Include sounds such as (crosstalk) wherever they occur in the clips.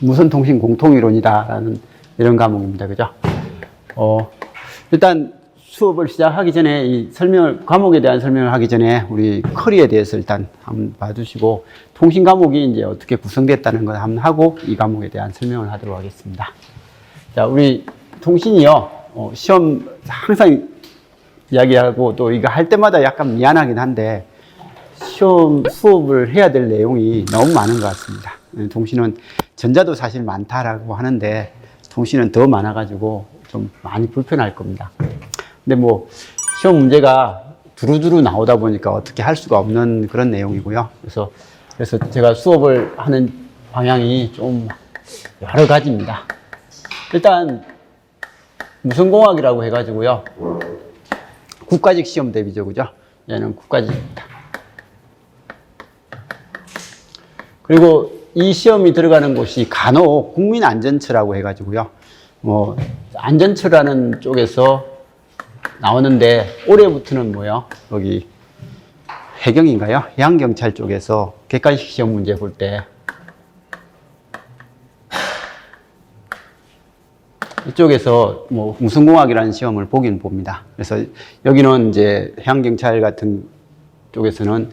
무선통신 공통이론이다라는 이런 과목입니다. 그죠? 어, 일단 수업을 시작하기 전에 이 설명을, 과목에 대한 설명을 하기 전에 우리 커리에 대해서 일단 한번 봐주시고 통신 과목이 이제 어떻게 구성됐다는 걸 한번 하고 이 과목에 대한 설명을 하도록 하겠습니다. 자, 우리 통신이요, 어, 시험 항상 이야기하고 또 이거 할 때마다 약간 미안하긴 한데 시험 수업을 해야 될 내용이 너무 많은 것 같습니다. 예, 통신은 전자도 사실 많다라고 하는데 통신은 더 많아가지고 좀 많이 불편할 겁니다. 근데 뭐 시험 문제가 두루두루 나오다 보니까 어떻게 할 수가 없는 그런 내용이고요. 그래서 그래서 제가 수업을 하는 방향이 좀 여러 가지입니다. 일단 무선공학이라고 해가지고요. 국가직 시험 대비죠, 그죠? 얘는 국가직입니다. 그리고 이 시험이 들어가는 곳이 간혹 국민안전처라고 해가지고요. 뭐, 안전처라는 쪽에서 나오는데, 올해부터는 뭐요? 여기, 해경인가요? 해양경찰 쪽에서 객관식 시험 문제 볼 때, 이쪽에서 뭐 무슨공학이라는 시험을 보긴 봅니다. 그래서 여기는 이제 해양경찰 같은 쪽에서는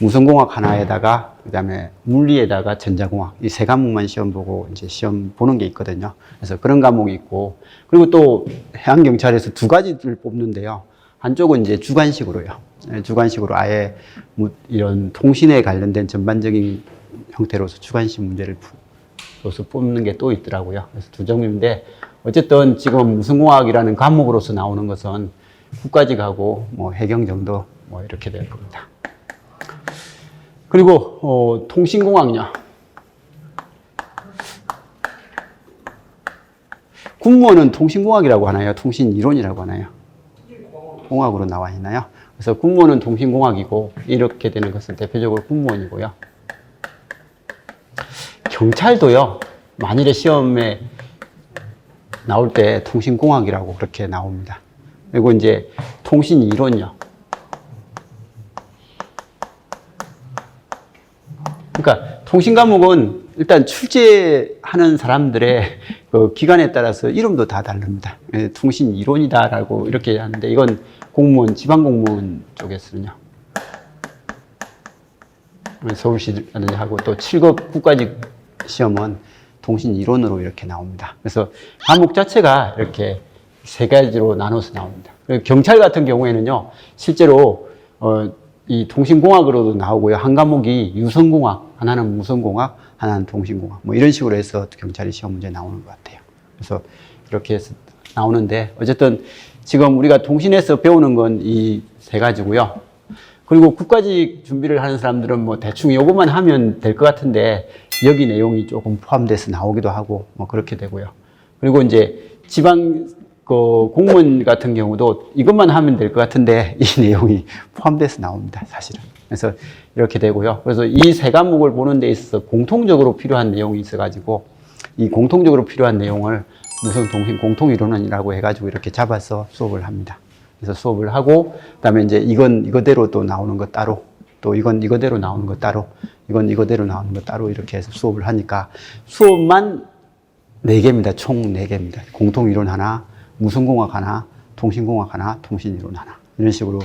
무슨공학 하나에다가 그다음에 물리에다가 전자공학 이 세 과목만 시험 보고 이제 시험 보는 게 있거든요. 그래서 그런 과목이 있고 그리고 또 해양 경찰에서 두 가지를 뽑는데요. 한쪽은 이제 주관식으로요. 네, 주관식으로 아예 뭐 이런 통신에 관련된 전반적인 형태로서 주관식 문제를 푸- 로서 뽑는 게 또 있더라고요. 그래서 두 종류인데 어쨌든 지금 무슨공학이라는 과목으로서 나오는 것은 국가직하고 뭐 해경 정도 뭐 이렇게 될 겁니다. 그리고 어, 통신공학요. 군무원은 통신공학이라고 하나요? 통신이론이라고 하나요? 공학으로 나와 있나요? 그래서 군무원은 통신공학이고 이렇게 되는 것은 대표적으로 군무원이고요. 경찰도요, 만일에 시험에 나올 때 통신공학이라고 그렇게 나옵니다. 그리고 이제 통신이론요. 그러니까 통신 과목은 일단 출제하는 사람들의 (laughs) 그 기관에 따라서 이름도 다 다릅니다. 예, 통신 이론이다라고 이렇게 하는데 이건 공무원, 지방 공무원 쪽에서는요. 서울시라든지 하고 또 7급 국가직 시험은 통신 이론으로 이렇게 나옵니다. 그래서 과목 자체가 이렇게 세 가지로 나눠서 나옵니다. 경찰 같은 경우에는요, 실제로 어, 이 통신공학으로도 나오고요. 한 과목이 유선공학, 하나는 무선공학, 하나는 통신공학. 뭐 이런 식으로 해서 경찰이 시험 문제 나오는 것 같아요. 그래서 이렇게 해서 나오는데 어쨌든 지금 우리가 통신에서 배우는 건 이 세 가지고요. 그리고 국가직 준비를 하는 사람들은 뭐 대충 요것만 하면 될 것 같은데 여기 내용이 조금 포함돼서 나오기도 하고 뭐 그렇게 되고요. 그리고 이제 지방 그 공무원 같은 경우도 이것만 하면 될 것 같은데 (laughs) 이 내용이 포함돼서 나옵니다. 사실은. 그래서 이렇게 되고요. 그래서 이 세 과목을 보는 데 있어서 공통적으로 필요한 내용이 있어가지고 이 공통적으로 필요한 내용을 무슨 동신 공통이론이라고 해가지고 이렇게 잡아서 수업을 합니다. 그래서 수업을 하고 그다음에 이제 이건 이거대로 또 나오는 거 따로 또 이건 이거대로 나오는 거 따로 이건 이거대로 나오는 거 따로 이렇게 해서 수업을 하니까 수업만 네 개입니다. 총 네 개입니다. 공통이론 하나, 무선공학 하나, 통신공학 하나, 통신이론 하나 이런 식으로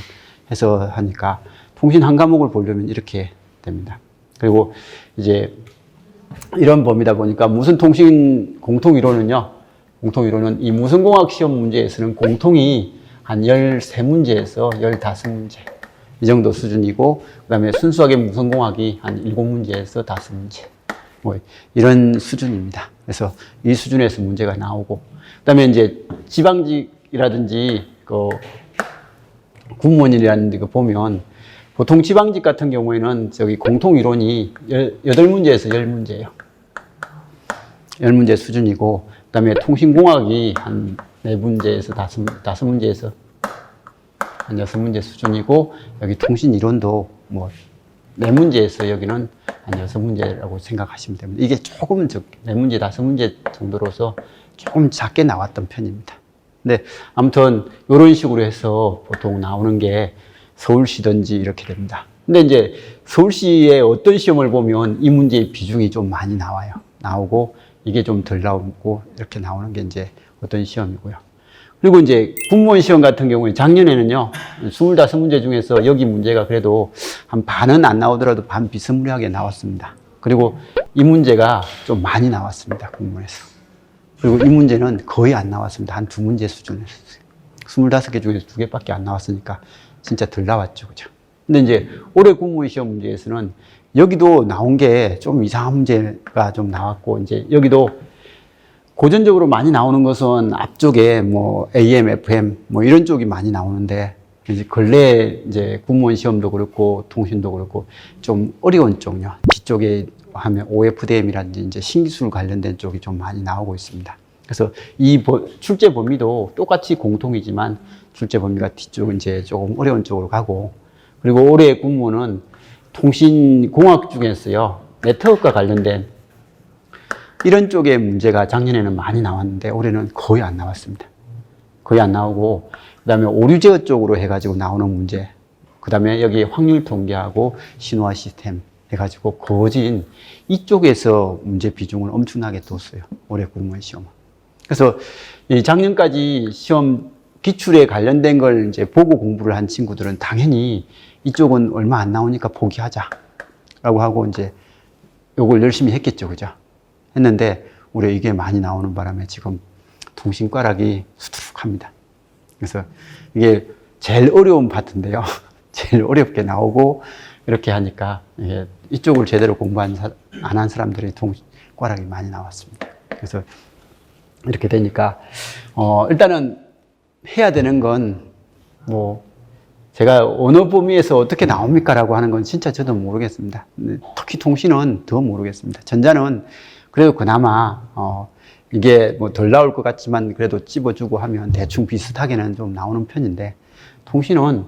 해서 하니까 통신 한 과목을 보려면 이렇게 됩니다. 그리고 이제 이런 범위다 보니까 무슨 통신 공통이론은요. 공통이론은 이 무선공학 시험 문제에서는 공통이 한 13문제에서 15문제. 이 정도 수준이고, 그 다음에 순수하게 무선공학이 한 7문제에서 5문제. 뭐, 이런 수준입니다. 그래서 이 수준에서 문제가 나오고, 그 다음에 이제 지방직이라든지, 그, 군무원이라는 데 보면, 보통 지방직 같은 경우에는 저기 공통 이론이 8문제에서 10문제예요. 10문제 수준이고, 그 다음에 통신공학이 한 4문제에서 5, 5문제에서 한 6문제 수준이고, 여기 통신이론도 뭐 4문제에서 여기는 한 6문제라고 생각하시면 됩니다. 이게 조금 적, 4문제, 5문제 정도로서 조금 작게 나왔던 편입니다. 근데 아무튼 이런 식으로 해서 보통 나오는 게 서울시든지 이렇게 됩니다. 근데 이제 서울시의 어떤 시험을 보면 이 문제의 비중이 좀 많이 나와요. 나오고 이게 좀 덜 나오고 이렇게 나오는 게 이제 어떤 시험이고요. 그리고 이제 공무원 시험 같은 경우에 작년에는요, 25문제 중에서 여기 문제가 그래도 한 반은 안 나오더라도 반 비스무리하게 나왔습니다. 그리고 이 문제가 좀 많이 나왔습니다, 공무원에서. 그리고 이 문제는 거의 안 나왔습니다. 한 두 문제 수준이었어요. 25개 중에서 두 개밖에 안 나왔으니까 진짜 덜 나왔죠. 그죠? 근데 이제 올해 공무원 시험 문제에서는 여기도 나온 게 좀 이상한 문제가 좀 나왔고, 이제 여기도 고전적으로 많이 나오는 것은 앞쪽에 뭐 AM, FM 뭐 이런 쪽이 많이 나오는데, 이제 근래 이제 공무원 시험도 그렇고 통신도 그렇고 좀 어려운 쪽요. 뒤쪽에 하면 OFDM이라든지 이제 신기술 관련된 쪽이 좀 많이 나오고 있습니다. 그래서 이 보- 출제 범위도 똑같이 공통이지만 출제 범위가 뒤쪽 이제 조금 어려운 쪽으로 가고 그리고 올해 공무원은 통신 공학 중에서요 네트워크와 관련된 이런 쪽의 문제가 작년에는 많이 나왔는데 올해는 거의 안 나왔습니다. 거의 안 나오고 그다음에 오류 제어 쪽으로 해가지고 나오는 문제 그다음에 여기 확률 통계하고 신호화 시스템 해가지고 거진 이쪽에서 문제 비중을 엄청나게 뒀어요 올해 공무원 시험은. 그래서 이 작년까지 시험 기출에 관련된 걸 이제 보고 공부를 한 친구들은 당연히 이쪽은 얼마 안 나오니까 포기하자라고 하고 이제 요걸 열심히 했겠죠, 그죠? 했는데 올해 이게 많이 나오는 바람에 지금 통신과락이 수두룩합니다. 그래서 이게 제일 어려운 파트인데요. (laughs) 제일 어렵게 나오고 이렇게 하니까 이쪽을 제대로 공부 안한 사람들이 통신과락이 많이 나왔습니다. 그래서 이렇게 되니까 어 일단은 해야 되는 건 뭐 제가 어느 범위에서 어떻게 나옵니까라고 하는 건 진짜 저도 모르겠습니다. 특히 통신은 더 모르겠습니다. 전자는 그래도 그나마 어 이게 뭐 덜 나올 것 같지만 그래도 찝어주고 하면 대충 비슷하게는 좀 나오는 편인데 통신은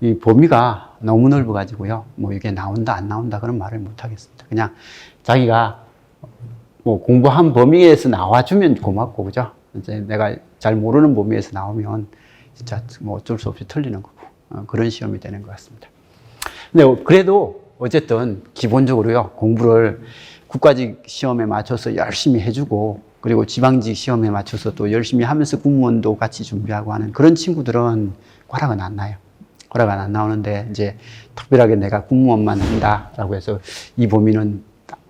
이 범위가 너무 넓어 가지고요. 뭐 이게 나온다 안 나온다 그런 말을 못 하겠습니다. 그냥 자기가 뭐 공부한 범위에서 나와주면 고맙고 그죠? 이제 내가 잘 모르는 범위에서 나오면 진짜 뭐 어쩔 수 없이 틀리는 거고 어, 그런 시험이 되는 것 같습니다. 근데 그래도 어쨌든 기본적으로요 공부를 국가직 시험에 맞춰서 열심히 해주고 그리고 지방직 시험에 맞춰서 또 열심히 하면서 공무원도 같이 준비하고 하는 그런 친구들은 과락은 안 나요. 과락은 안 나오는데 이제 특별하게 내가 공무원만 한다라고 해서 이 범위는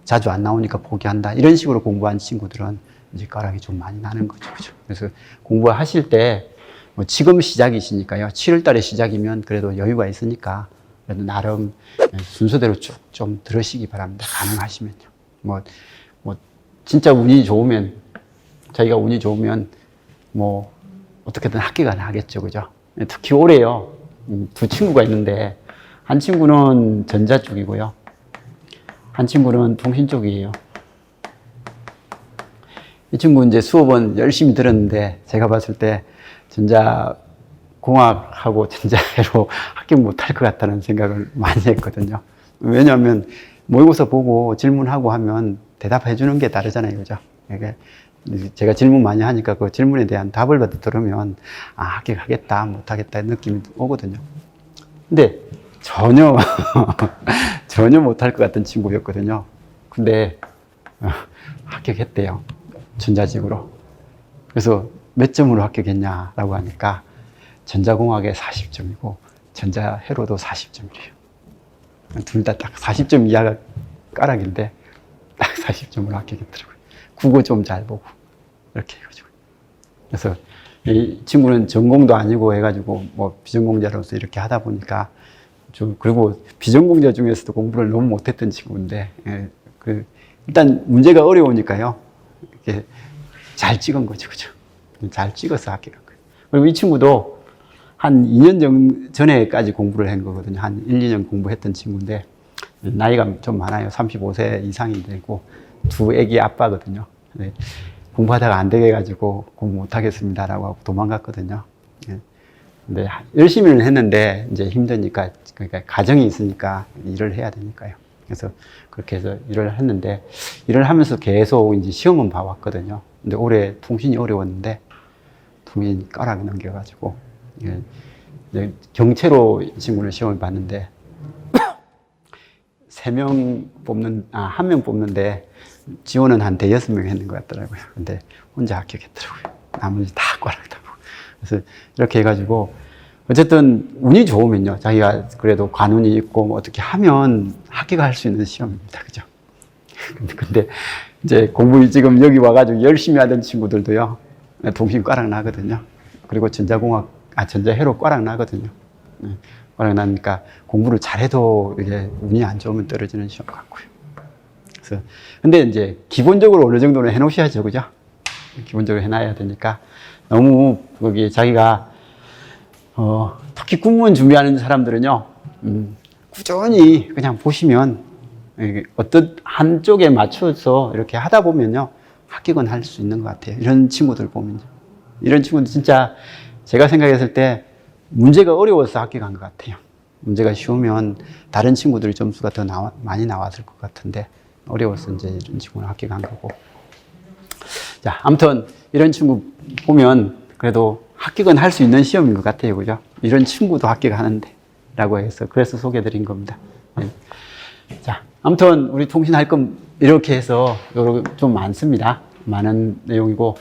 자주 안 나오니까 포기한다 이런 식으로 공부한 친구들은 이제 과락이 좀 많이 나는 거죠. 그죠? 그래서 공부하실 때 뭐 지금 시작이시니까요. 7월 달에 시작이면 그래도 여유가 있으니까 그래도 나름 순서대로 쭉 좀 들으시기 바랍니다. 가능하시면요. 뭐, 뭐, 진짜 운이 좋으면, 자기가 운이 좋으면, 뭐, 어떻게든 합격은 하겠죠. 그죠? 특히 올해요. 음, 두 친구가 있는데, 한 친구는 전자 쪽이고요. 한 친구는 통신 쪽이에요. 이 친구 이제 수업은 열심히 들었는데, 제가 봤을 때, 전자 공학하고 전자회로 (laughs) 합격 못할 것 같다는 생각을 많이 했거든요. 왜냐하면 모의고사 보고 질문하고 하면 대답해 주는 게 다르잖아요. 그죠? 그러니까 제가 질문 많이 하니까 그 질문에 대한 답을 받아 들으면 아, 합격하겠다, 못하겠다 느낌이 오거든요. 근데 전혀, (laughs) 전혀 못할 것 같은 친구였거든요. 근데 어, 합격했대요. 전자직으로. 그래서 몇 점으로 합격했냐라고 하니까 전자공학에 40점이고 전자회로도 40점이래요. 둘 다 딱 40점 이하가 까락인데 딱 40점으로 합격했더라고요. 국어 좀 잘 보고 이렇게 해가지고 그래서 이 친구는 전공도 아니고 해가지고 뭐 비전공자로서 이렇게 하다 보니까 좀 그리고 비전공자 중에서도 공부를 너무 못했던 친구인데 예, 그 일단 문제가 어려우니까요 이렇게 잘 찍은 거죠, 그죠? 잘 찍어서 합격한 거예요. 그리고 이 친구도 한 2년 전, 전에까지 공부를 한 거거든요. 한 1, 2년 공부했던 친구인데, 나이가 좀 많아요. 35세 이상이 되고, 두 애기 아빠거든요. 네. 공부하다가 안 되게 해가지고 공부 못하겠습니다라고 하고 도망갔거든요. 예. 근데 열심히는 했는데, 이제 힘드니까, 그러니까 가정이 있으니까 일을 해야 되니까요. 그래서 그렇게 해서 일을 했는데, 일을 하면서 계속 이제 시험은 봐왔거든요. 근데 올해 통신이 어려웠는데, 통신 까락이 넘겨가지고, 경채로 이 친구는 시험을 봤는데 (coughs) 세 명 뽑는, 아, 한 명 뽑는데 지원은 한 대여섯 명 했는 것 같더라고요. 근데 혼자 합격했더라고요. 나머지 다 꽈락다고. 그래서 이렇게 해가지고 어쨌든 운이 좋으면요. 자기가 그래도 관운이 있고 뭐 어떻게 하면 합격할 수 있는 시험입니다. 그죠? (laughs) 근데, 이제 공부 지금 여기 와가지고 열심히 하던 친구들도요. 동심 꽈락 나거든요. 그리고 전자공학, 아, 전자회로 꽈락 나거든요. 네, 꽈락 나니까 공부를 잘해도 이게 운이 안 좋으면 떨어지는 시험 같고요. 그래서, 근데 이제 기본적으로 어느 정도는 해놓으셔야죠. 그죠? 기본적으로 해놔야 되니까 너무 거기 자기가 어, 특히 공무원 준비하는 사람들은요, 음, 꾸준히 그냥 보시면 어떤 한쪽에 맞춰서 이렇게 하다 보면요, 합격은 할 수 있는 것 같아요. 이런 친구들 보면요. 이런 친구들 진짜 제가 생각했을 때 문제가 어려워서 합격한 것 같아요. 문제가 쉬우면 다른 친구들이 점수가 더 나와, 많이 나왔을 것 같은데 어려워서 이제 이런 친구는 합격한 거고. 자, 아무튼 이런 친구 보면 그래도 합격은 할 수 있는 시험인 것 같아요. 그죠? 이런 친구도 합격하는데. 라고 해서 그래서 소개해 드린 겁니다. 네. 자, 아무튼 우리 통신할 건 이렇게 해서 좀 많습니다. 많은 내용이고,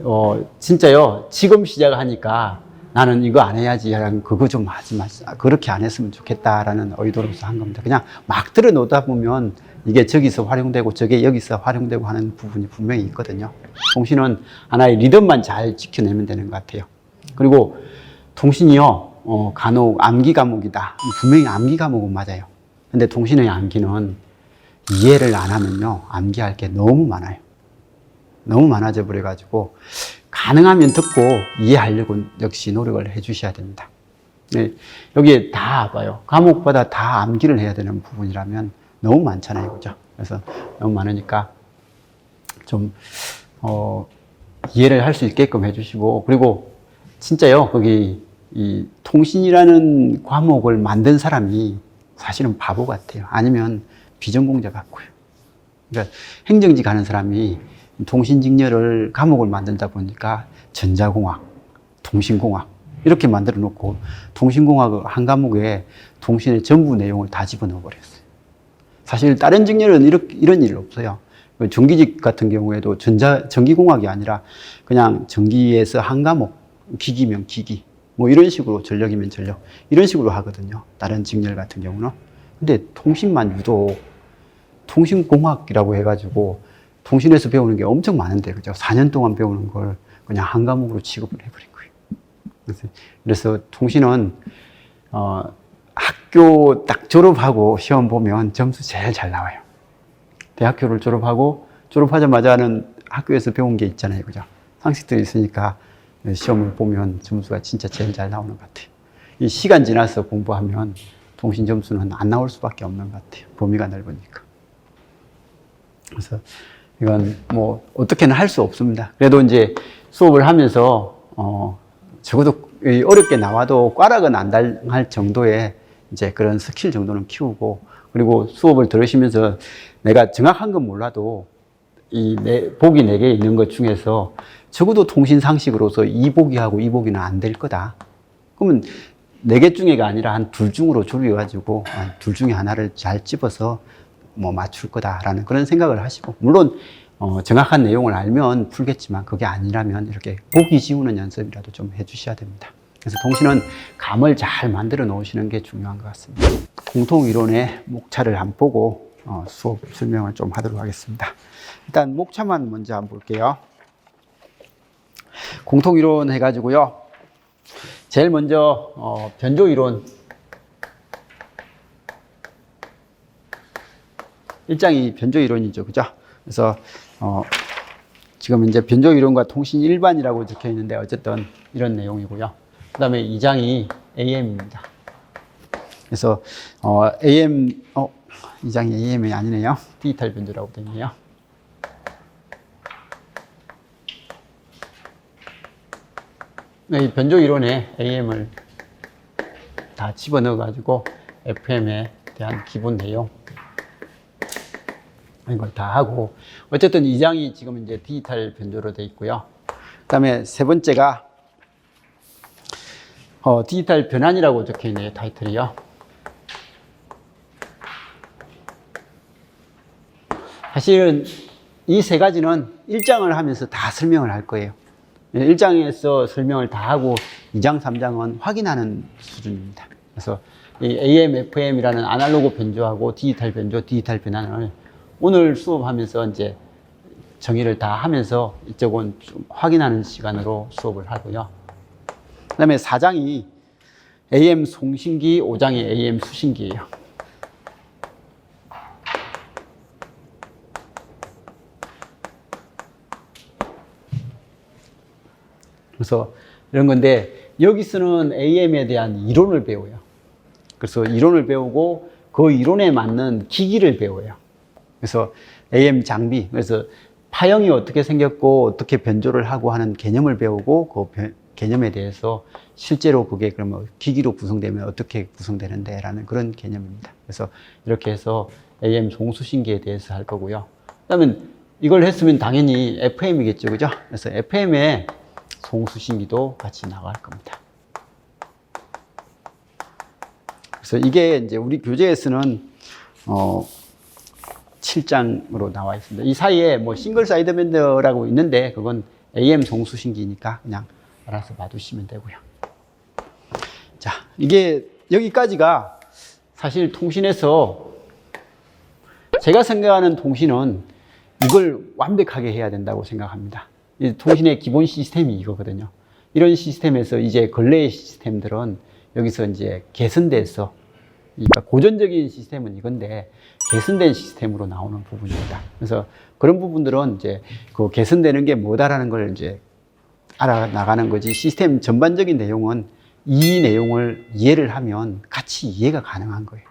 어, 진짜요. 지금 시작하니까 나는 이거 안 해야지. 라는 그거 좀 하지 마. 그렇게 안 했으면 좋겠다라는 의도로서 한 겁니다. 그냥 막 들어 놓다 보면 이게 저기서 활용되고 저게 여기서 활용되고 하는 부분이 분명히 있거든요. 통신은 하나의 리듬만 잘 지켜내면 되는 것 같아요. 그리고 통신이요, 어, 간혹 암기 과목이다. 분명히 암기 과목은 맞아요. 근데 통신의 암기는 이해를 안 하면요, 암기할 게 너무 많아요. 너무 많아져 버려가지고, 가능하면 듣고 이해하려고 역시 노력을 해 주셔야 됩니다. 네, 여기에 다 봐요. 과목마다 다 암기를 해야 되는 부분이라면 너무 많잖아요. 그죠? 그래서 너무 많으니까 좀, 어, 이해를 할 수 있게끔 해주시고, 그리고 진짜요, 거기 이 통신이라는 과목을 만든 사람이 사실은 바보 같아요. 아니면 비전공자 같고요. 그러니까 행정지 가는 사람이 통신직렬을 과목을 만들다 보니까 전자공학, 통신공학 이렇게 만들어 놓고 통신공학 한 과목에 통신의 전부 내용을 다 집어넣어 버렸어요. 사실 다른 직렬은 이렇게, 이런 일 없어요. 그 전기직 같은 경우에도 전자, 전기공학이 아니라 그냥 전기에서 한 과목, 기기면 기기, 뭐 이런 식으로 전력이면 전력, 이런 식으로 하거든요. 다른 직렬 같은 경우는. 근데 통신만 유독 통신공학이라고 해가지고 통신에서 배우는 게 엄청 많은데, 그죠? 4년 동안 배우는 걸 그냥 한 과목으로 취급을 해버린 거예요. 그래서, 그래서 통신은, 어, 학교 딱 졸업하고 시험 보면 점수 제일 잘 나와요. 대학교를 졸업하고 졸업하자마자 하는 학교에서 배운 게 있잖아요. 그죠? 상식들이 있으니까 시험을 보면 점수가 진짜 제일 잘 나오는 것 같아요. 이 시간 지나서 공부하면 통신 점수는 안 나올 수밖에 없는 것 같아요. 범위가 넓으니까. 그래서 이건 뭐 어떻게는 할 수 없습니다. 그래도 이제 수업을 하면서 어 적어도 이 어렵게 나와도 꽈락은 안 당할 정도의 이제 그런 스킬 정도는 키우고 그리고 수업을 들으시면서 내가 정확한 건 몰라도 이 네, 보기 네개 있는 것 중에서 적어도 통신 상식으로서 이 보기하고 이 보기는 안 될 거다. 그러면 네 개 중에가 아니라 한 둘 중으로 줄여가지고 아, 둘 중에 하나를 잘 집어서 뭐 맞출 거다라는 그런 생각을 하시고 물론 어, 정확한 내용을 알면 풀겠지만 그게 아니라면 이렇게 보기 지우는 연습이라도 좀 해주셔야 됩니다. 그래서 통신은 감을 잘 만들어 놓으시는 게 중요한 것 같습니다. 공통 이론의 목차를 한번 보고 어, 수업 설명을 좀 하도록 하겠습니다. 일단 목차만 먼저 한번 볼게요. 공통 이론 해가지고요. 제일 먼저 어, 변조 이론 1장이 변조 이론이죠. 그죠? 그래서 어, 지금 이제 변조 이론과 통신 일반이라고 적혀 있는데 어쨌든 이런 내용이고요. 그 다음에 2장이 AM입니다. 그래서 어, AM 어, 2장이 AM이 아니네요. 디지털 변조라고 되어 있네요. 네, 이 변조 이론에 AM을 다 집어넣어 가지고 FM에 대한 기본 내용 이걸 다 하고 어쨌든 이 장이 지금 이제 디지털 변조로 돼 있고요. 그다음에 세 번째가 어, 디지털 변환이라고 적혀 있네요 타이틀이요. 사실은 이 세 가지는 1장을 하면서 다 설명을 할 거예요. 1장에서 설명을 다 하고 2장, 3장은 확인하는 수준입니다. 그래서 이 AM, FM이라는 아날로그 변조하고 디지털 변조, 디지털 변환을 오늘 수업하면서 이제 정의를 다 하면서 이쪽은 좀 확인하는 시간으로 수업을 하고요. 그 다음에 4장이 AM 송신기, 5장이 AM 수신기예요. 그래서 이런 건데 여기서는 AM에 대한 이론을 배워요. 그래서 이론을 배우고 그 이론에 맞는 기기를 배워요. 그래서 AM 장비, 그래서 파형이 어떻게 생겼고 어떻게 변조를 하고 하는 개념을 배우고 그 변- 개념에 대해서 실제로 그게 그러면 기기로 구성되면 어떻게 구성되는데라는 그런 개념입니다. 그래서 이렇게 해서 AM 종수신기에 대해서 할 거고요. 그다음에 이걸 했으면 당연히 FM이겠죠, 그죠? 그래서 FM에 송수신기도 같이 나갈 겁니다. 그래서 이게 이제 우리 교재에서는 어 7장으로 나와 있습니다. 이 사이에 뭐 싱글 사이드 밴드라고 있는데 그건 AM 송수신기니까 그냥 알아서 봐두시면 되고요. 자, 이게 여기까지가 사실 통신에서 제가 생각하는 통신은 이걸 완벽하게 해야 된다고 생각합니다. 이 통신의 기본 시스템이 이거거든요. 이런 시스템에서 이제 근래의 시스템들은 여기서 이제 개선돼서 그러니까 고전적인 시스템은 이건데 개선된 시스템으로 나오는 부분입니다. 그래서 그런 부분들은 이제 그 개선되는 게 뭐다라는 걸 이제 알아 나가는 거지 시스템 전반적인 내용은 이 내용을 이해를 하면 같이 이해가 가능한 거예요.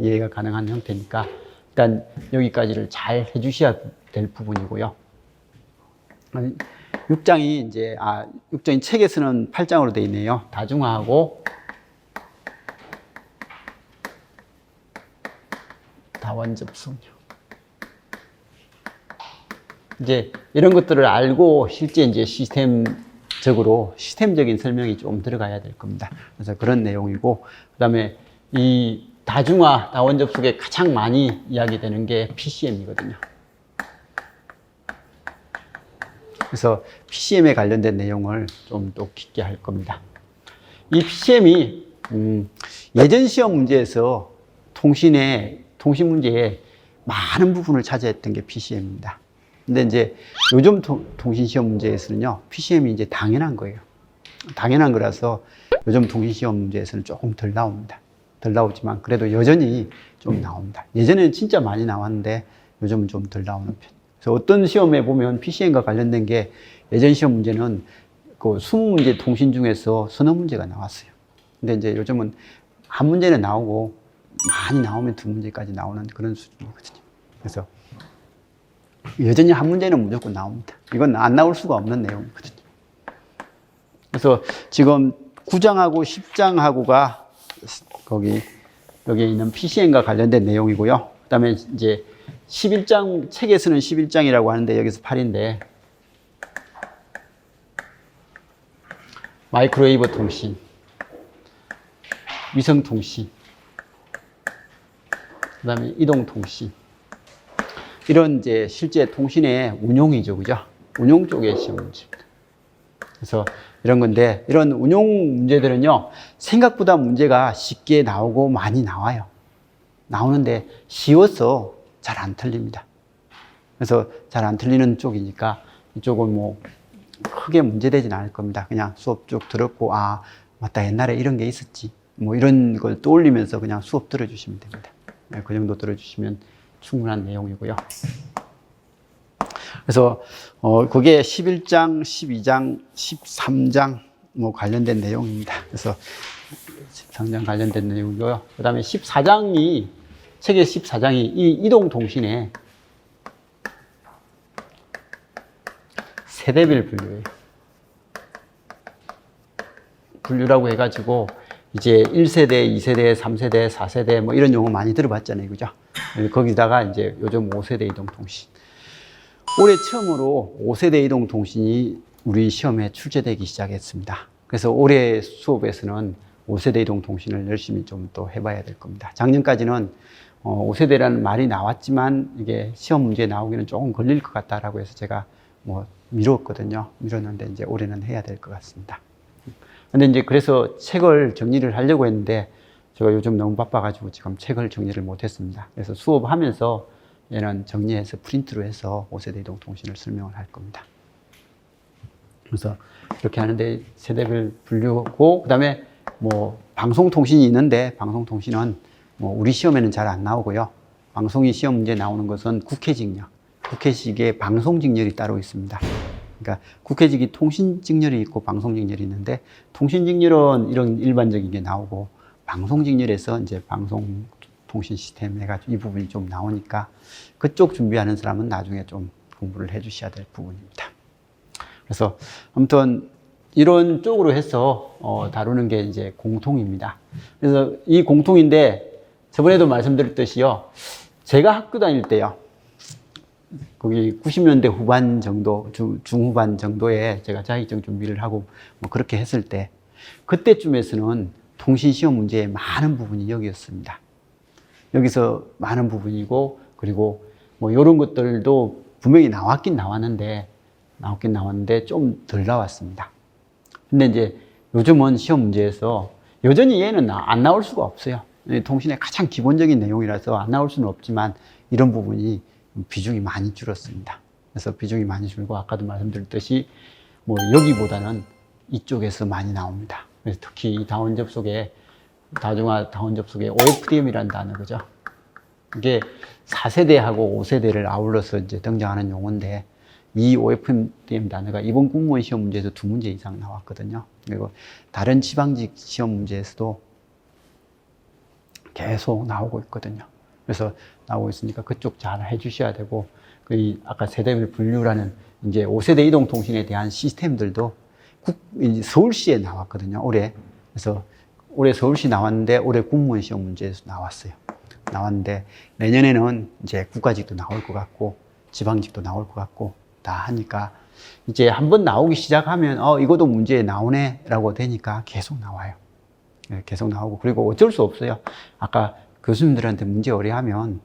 이해가 가능한 형태니까 일단 여기까지를 잘 해주셔야 될 부분이고요. 6장이 이제 아 6장이 책에서는 8장으로 되어 있네요. 다중화하고 다원 접속요. 이제 이런 것들을 알고 실제 이제 시스템적으로 시스템적인 설명이 좀 들어가야 될 겁니다. 그래서 그런 내용이고 그다음에 이 다중화 다원 접속에 가장 많이 이야기되는 게 PCM이거든요. 그래서 PCM에 관련된 내용을 좀 또 깊게 할 겁니다. 이 PCM이 음, 예전 시험 문제에서 통신의 통신 문제에 많은 부분을 차지했던 게 PCM입니다. 근데 이제 요즘 통, 통신 시험 문제에서는요, PCM이 이제 당연한 거예요. 당연한 거라서 요즘 통신 시험 문제에서는 조금 덜 나옵니다. 덜 나오지만 그래도 여전히 좀 나옵니다. 예전에는 진짜 많이 나왔는데 요즘은 좀 덜 나오는 편. 그래서 어떤 시험에 보면 PCM과 관련된 게 예전 시험 문제는 그 20문제 통신 중에서 서너 문제가 나왔어요. 근데 이제 요즘은 한 문제는 나오고 많이 나오면 두 문제까지 나오는 그런 수준이거든요. 그래서 여전히 한 문제는 무조건 나옵니다. 이건 안 나올 수가 없는 내용이거든요. 그래서 지금 9장하고 10장하고가 거기 여기 있는 PCN과 관련된 내용이고요. 그다음에 이제 11장 책에서는 11장이라고 하는데 여기서 8인데 마이크로웨이브 통신, 위성 통신, 그 다음에 이동 통신 이런 이제 실제 통신의 운용이죠, 그죠? 운용 쪽의 시험 문제입니다. 그래서 이런 건데 이런 운용 문제들은요 생각보다 문제가 쉽게 나오고 많이 나와요. 나오는데 쉬워서 잘 안 틀립니다. 그래서 잘 안 틀리는 쪽이니까 이쪽은 뭐 크게 문제되진 않을 겁니다. 그냥 수업 쭉 들었고 아 맞다 옛날에 이런 게 있었지 뭐 이런 걸 떠올리면서 그냥 수업 들어주시면 됩니다. 네, 그 정도 들어주시면 충분한 내용이고요. 그래서 어 그게 11장, 12장, 13장 뭐 관련된 내용입니다. 그래서 13장 관련된 내용이고요. 그다음에 14장이 책의 14장이 이 이동 통신의 세대별 분류예요. 분류라고 해가지고 이제 1세대, 2세대, 3세대, 4세대 뭐 이런 용어 많이 들어봤잖아요. 그죠? 거기다가 이제 요즘 5세대 이동통신. 올해 처음으로 5세대 이동통신이 우리 시험에 출제되기 시작했습니다. 그래서 올해 수업에서는 5세대 이동통신을 열심히 좀 또 해봐야 될 겁니다. 작년까지는 어, 5세대라는 말이 나왔지만 이게 시험 문제에 나오기는 조금 걸릴 것 같다라고 해서 제가 뭐 미뤘거든요. 미뤘는데 이제 올해는 해야 될 것 같습니다. 근데 이제 그래서 책을 정리를 하려고 했는데 제가 요즘 너무 바빠가지고 지금 책을 정리를 못했습니다. 그래서 수업하면서 얘는 정리해서 프린트로 해서 5세대 이동 통신을 설명을 할 겁니다. 그래서 이렇게 하는데 세대별 분류고 그다음에 뭐 방송 통신이 있는데 방송 통신은 뭐 우리 시험에는 잘 안 나오고요. 방송이 시험 문제 나오는 것은 국회 직렬, 국회직의 방송 직렬이 따로 있습니다. 그러니까 국회직이 통신 직렬이 있고 방송 직렬이 있는데 통신 직렬은 이런 일반적인 게 나오고 방송 직렬에서 이제 방송 통신 시스템 해가지고 이 부분이 좀 나오니까 그쪽 준비하는 사람은 나중에 좀 공부를 해 주셔야 될 부분입니다. 그래서 아무튼 이런 쪽으로 해서 어, 다루는 게 이제 공통입니다. 그래서 이 공통인데 저번에도 말씀드렸듯이요. 제가 학교 다닐 때요. 거기 90년대 후반 정도, 중, 중후반 정도에 제가 자격증 준비를 하고 뭐 그렇게 했을 때 그때쯤에서는 통신 시험 문제의 많은 부분이 여기였습니다. 여기서 많은 부분이고 그리고 뭐 이런 것들도 분명히 나왔긴 나왔는데 나왔긴 나왔는데 좀 덜 나왔습니다. 근데 이제 요즘은 시험 문제에서 여전히 얘는 나- 안 나올 수가 없어요. 이 통신의 가장 기본적인 내용이라서 안 나올 수는 없지만 이런 부분이 비중이 많이 줄었습니다. 그래서 비중이 많이 줄고 아까도 말씀드렸듯이 뭐 여기보다는 이쪽에서 많이 나옵니다. 그래서 특히 이 다원 접속에 다중화 다원 접속에 OFDM이라는 단어 그죠? 이게 4세대하고 5세대를 아울러서 이제 등장하는 용어인데 이 OFDM 단어가 이번 공무원 시험 문제에서 두 문제 이상 나왔거든요. 그리고 다른 지방직 시험 문제에서도 계속 나오고 있거든요. 그래서 나오고 있으니까 그쪽 잘 해주셔야 되고, 그이 아까 세대별 분류라는 이제 5세대 이동 통신에 대한 시스템들도 국, 이 서울시에 나왔거든요. 올해. 그래서 올해 서울시 나왔는데 올해 공무원 시험 문제에서 나왔어요. 나왔는데 내년에는 이제 국가직도 나올 것 같고 지방직도 나올 것 같고 다 하니까 이제 한번 나오기 시작하면 어 이것도 문제에 나오네라고 되니까 계속 나와요. 예, 계속 나오고 그리고 어쩔 수 없어요. 아까 교수님들한테 문제 의뢰하면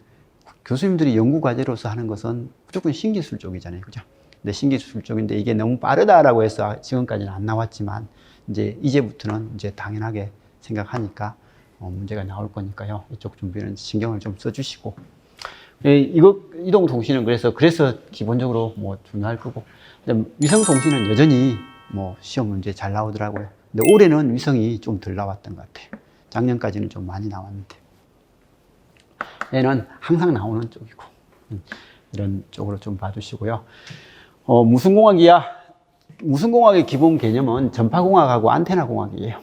교수님들이 연구 과제로서 하는 것은 무조건 신기술 쪽이잖아요, 그죠? 근데 신기술 쪽인데 이게 너무 빠르다라고 해서 지금까지는 안 나왔지만 이제 이제부터는 이제 당연하게 생각하니까 어, 문제가 나올 거니까요. 이쪽 준비는 신경을 좀 써주시고 예, 이거 이동 통신은 그래서 그래서 기본적으로 뭐 중요할 거고 근데 위성 통신은 여전히 뭐 시험 문제 잘 나오더라고요. 근데 올해는 위성이 좀 덜 나왔던 것 같아요. 작년까지는 좀 많이 나왔는데 얘는 항상 나오는 쪽이고 음, 이런 쪽으로 좀 봐주시고요. 어, 무슨 공학이야? 무슨 공학의 기본 개념은 전파공학하고 안테나공학이에요.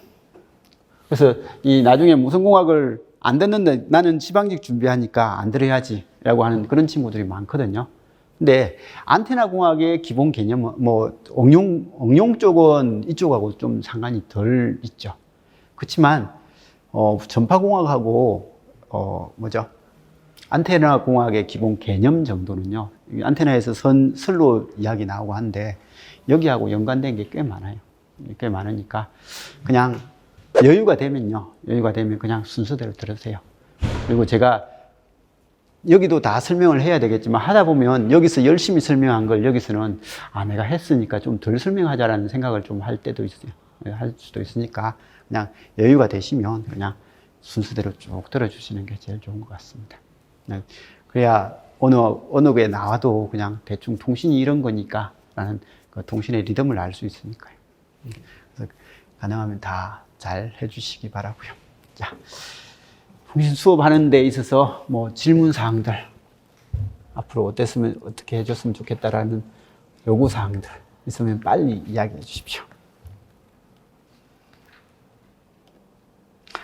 그래서 이 나중에 무슨 공학을 안 듣는데 나는 지방직 준비하니까 안 들어야지 라고 하는 그런 친구들이 많거든요. 근데 안테나 공학의 기본 개념은 뭐 응용 응용 쪽은 이쪽하고 좀 상관이 덜 있죠. 그렇지만 어 전파 공학하고 어 뭐죠? 안테나 공학의 기본 개념 정도는요. 이 안테나에서 선 설로 이야기 나오고 한데 여기하고 연관된 게 꽤 많아요. 꽤 많으니까 그냥 여유가 되면요. 여유가 되면 그냥 순서대로 들으세요. 그리고 제가 여기도 다 설명을 해야 되겠지만 하다 보면 여기서 열심히 설명한 걸 여기서는 아 내가 했으니까 좀 덜 설명하자라는 생각을 좀 할 때도 있어요. 네, 할 수도 있으니까 그냥 여유가 되시면 그냥 순서대로 쭉 들어주시는 게 제일 좋은 것 같습니다. 네, 그래야 어느 어느 게 나와도 그냥 대충 통신이 이런 거니까라는 그 통신의 리듬을 알 수 있으니까요. 음, 그래서 가능하면 다 잘 해주시기 바라고요. 자. 통신 수업하는 데 있어서 뭐 질문 사항들 앞으로 어땠으면 어떻게 해줬으면 좋겠다라는 요구 사항들 있으면 빨리 이야기해 주십시오.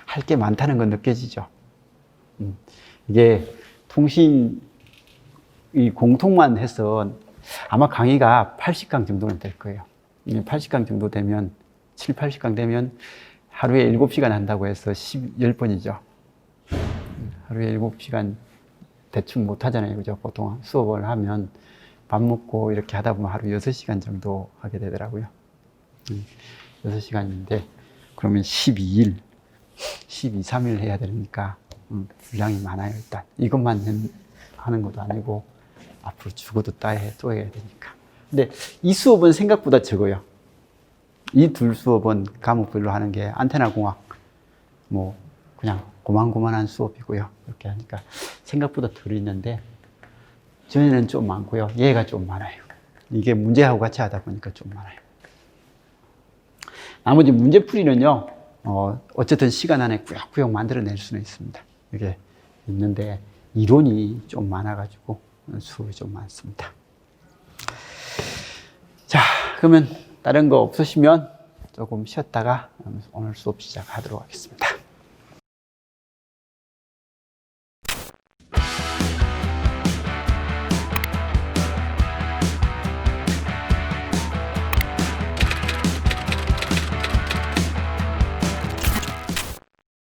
할 게 많다는 건 느껴지죠. 음, 이게 통신 이 공통만 해서 아마 강의가 80강 정도는 될 거예요. 80강 정도 되면 7, 80강 되면 하루에 7시간 한다고 해서 10, 10번이죠. 하루에 7시간 대충 못 하잖아요. 그죠? 보통 수업을 하면 밥 먹고 이렇게 하다 보면 하루 6시간 정도 하게 되더라고요. 음, 6시간인데, 그러면 12일, 12, 3일 해야 되니까, 음, 분량이 많아요, 일단. 이것만 는- 하는 것도 아니고, 앞으로 죽어도 따야 해, 또 해야 되니까. 근데 이 수업은 생각보다 적어요. 이 둘 수업은 과목별로 하는 게 안테나 공학, 뭐, 그냥 고만고만한 수업이고요. 이렇게 하니까 생각보다 덜 있는데, 저희는 좀 많고요. 얘가 좀 많아요. 이게 문제하고 같이 하다 보니까 좀 많아요. 나머지 문제풀이는요, 어, 어쨌든 시간 안에 꾸역꾸역 만들어낼 수는 있습니다. 이게 있는데, 이론이 좀 많아가지고 수업이 좀 많습니다. 자, 그러면 다른 거 없으시면 조금 쉬었다가 오늘 수업 시작하도록 하겠습니다.